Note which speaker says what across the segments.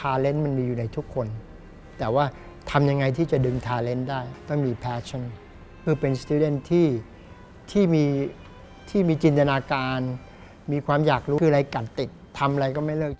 Speaker 1: ทาเลนต์มันมีอยู่ในทุกคน แต่ว่าทำยังไงที่จะดึงทาเลนต์ได้ต้องมี passion คือเป็นสตูเดนที่ที่มีที่มีจินตนาการ มีความอยากรู้คืออะไรกัดติดทำอะไรก็ไม่เลิก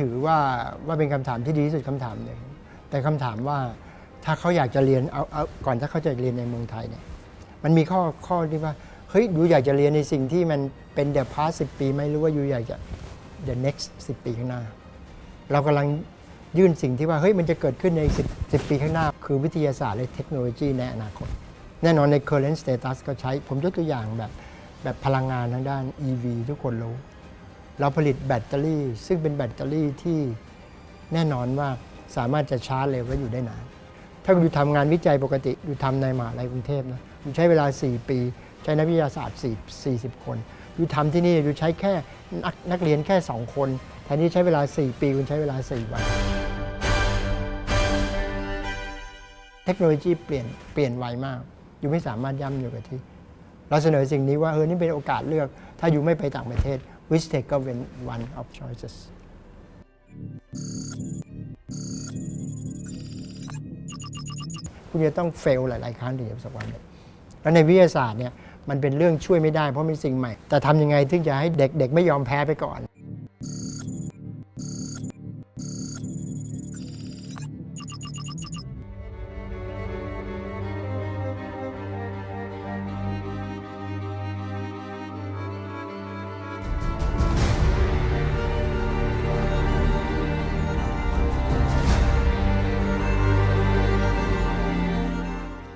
Speaker 1: ถือว่าว่าเป็นคำถามที่ดีที่สุดคำถามหนึ่งแต่คำถามว่าถ้าเขาอยากจะเรียนเอาเอาก่อนถ้าเขาจะเรียนในเมืองไทยเนี่ยมันมีข้อข้อที่ว่าเฮ้ยยูอยากจะเรียนในสิ่งที่มันเป็นเด e พาสสิปีไหมหรือว่าอยู่อยากจะ the next 10 ปีข้างหน้า เรากำลังยื่นสิ่งที่ว่าเฮ้ยมันจะเกิดขึ้นใน 10 10 ปีข้างหน้า คือวิทยาศาสตร์และเทคโนโลยีในอนาคต แน่นอนใน current status ก็ใช้ ผมยกตัวอย่างแบบแบบพลังงานทางด้าน EV ทุกคนรู้ เราผลิตแบตเตอรี่ ซึ่งเป็นแบตเตอรี่ที่แน่นอนว่าสามารถจะชาร์จเร็วและอยู่ได้นาน ถ้าคุณอยู่ทำงานวิจัยปกติอยู่ทำในมหาลัยกรุงเทพนะอยู่ใช้เวลา 4 ปี ใช้นักวิทยาศาสตร์4 40 คนอยู่ทำที่นี่อยู่ใช้แค่นักนักเรียนแค่ 2 คนแทนที่ใช้เวลา 4 ปีคุณใช้เวลา 4 วัน เทคโนโลยีเปลี่ยนเปลี่ยนไวมาก อยู่ไม่สามารถย่ำอยู่กับที่ เราเสนอสิ่งนี้ว่าเออนี่เป็นโอกาสเลือก ถ้าอยู่ไม่ไปต่างประเทศ w i s t e c h ก็เป็น one of choices คุณจะต้อง fail หลาย ๆ ครั้งถึงจะประสบความสำเร็จแล้วในวิทยาศาสตร์เนี่ยมันเป็นเรื่องช่วยไม่ได้เพราะมีสิ่งใหม่ แต่ทำยังไงถึงจะให้เด็ก ๆ ไม่ยอมแพ้ไปก่อน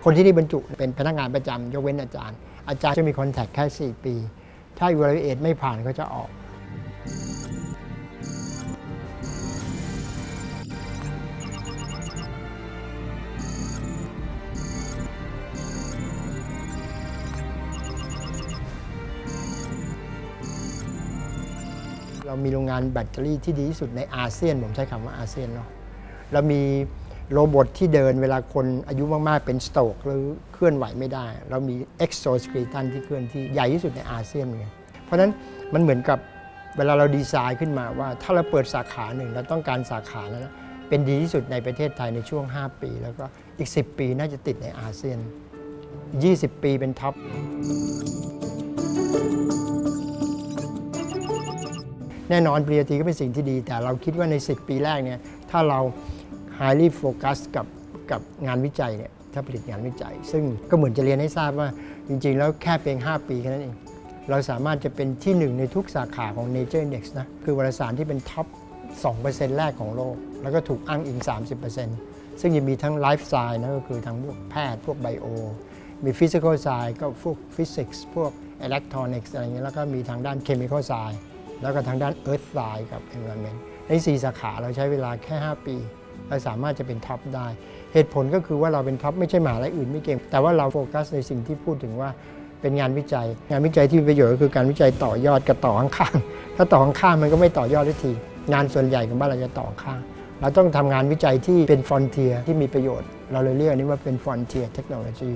Speaker 1: คนที่นี่บรรจุเป็นพนักงานประจำยกเว้นอาจารย์ อาจารย์จะมีคอนแทคแค่ 4 ปี ถ้าอยู่รายละเอียดไม่ผ่านก็จะออกเรามีโรงงานแบตเตอรี่ที่ดีที่สุดในอาเซียน ผมใช้คำว่าอาเซียนเนาะเรามี โรบอทที่เดินเวลาคนอายุมากๆ เป็นสโตกหรือเคลื่อนไหวไม่ได้ เรามีเอ็กโซสเค t ตันที่เคลื่อนที่ใหญ่ที่สุดในอาเซียนเหมือนกันเพราะฉะนั้นมันเหมือนกับเวลาเราดีไซน์ขึ้นมาว่าถ้าเราเปิดสาขาหนึ่งเราต้องการสาขานั้นนะเป็นดีที่สุดในประเทศไทยในช่วง 5 ปี แล้วก็อีก 10 ปีน่าจะติดในอาเซียน 20 ปีเป็นท็อปแน่นอนปริญญาตรีก็เป็นสิ่งที่ดี แต่เราคิดว่าใน 10 ปีแรกเนี่ยถ้าเรา highly focus กับกับงานวิจัยเนี่ยถ้าผลิตงานวิจัย ซึ่งก็เหมือนจะเรียนให้ทราบว่าจริง ๆ แล้วแค่เพียง 5 ปีแค่นั้นเอง เราสามารถจะเป็นที่หนึ่งในทุกสาขาของ Nature Index นะ คือวารสารที่เป็นท็อป 2%แรกของโลก แล้วก็ถูกอ้างอิง 30%ซึ่งยังมีทั้ง Life Science นะก็คือทั้งพวกแพทย์ พวกไบโอ มี Physical Science ก็พวก Physics พวก Electronics อะไรเงี้ยแล้วก็มีทางด้าน Chemical Science แล้วก็ทางด้าน Earth Science กับ Environment ใน 4 สาขาเราใช้เวลาแค่ 5 ปี เราสามารถจะเป็นท็อปได้ เหตุผลก็คือว่าเราเป็นท็อปไม่ใช่หมหาลัยอื่นไม่เก่ง แต่ว่าเราโฟกัสในสิ่งที่พูดถึงว่าเป็นงานวิจัย งานวิจัยที่มีประโยชน์ก็คือการวิจัยต่อยอดกับต่อข้างๆถ้าต่อข้างมันก็ไม่ต่อยอดทันที งานส่วนใหญ่ของบ้านเราจะต่อข้าง เราต้องทำงานวิจัยที่เป็นฟอนเทียที่มีประโยชน์ เราเลยเรียกอันนี้ว่าเป็นฟอนเทียเทคโนโลยี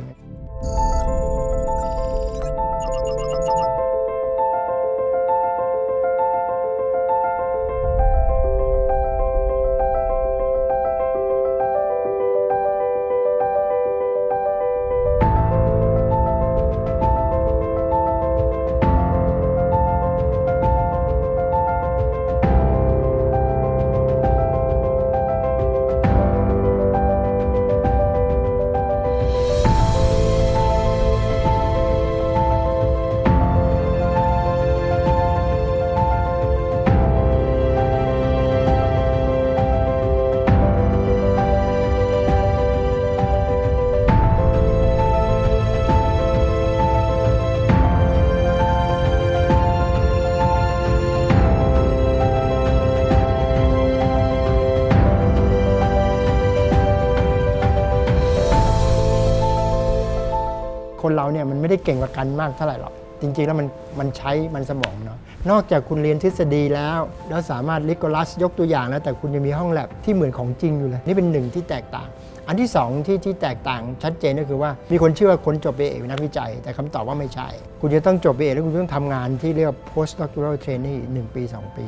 Speaker 1: เราเนี่ยมันไม่ได้เก่งกว่ากันมากเท่าไหร่หรอกจริงๆแล้วมันมันใช้มันสมองเนาะนอกจากคุณเรียนทฤษฎีแล้ว แล้วสามารถลิโกลัสยกตัวอย่างแล้วแต่คุณยังมีห้องแลบที่เหมือนของจริงอยู่เลย นี่เป็นหนึ่งที่แตกต่าง อันที่สองที่ที่แตกต่างชัดเจนก็คือว่ามีคนเชื่อว่าคนจบเอกเป็นนักวิจัย แต่คำตอบว่าไม่ใช่ คุณจะต้องจบเอกแล้วคุณต้องทำงานที่เรียกว่า post doctoral training หนึ่งปี 2 ปี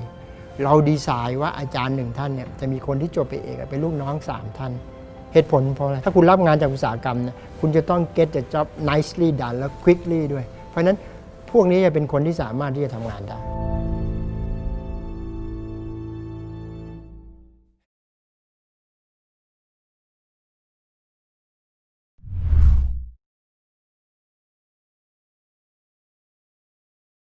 Speaker 1: เราดีไซน์ว่าอาจารย์หนึ่งท่านเนี่ยจะมีคนที่จบเอกเป็นลูกน้องสามท่าน เหตุผลเพราะอะไร ถ้าคุณรับงานจากอุตสาหกรรมนะคุณจะต้อง get the job nicely done แล้ว quickly ด้วย เพราะนั้นพวกนี้จะเป็นคนที่สามารถที่จะทำงานได้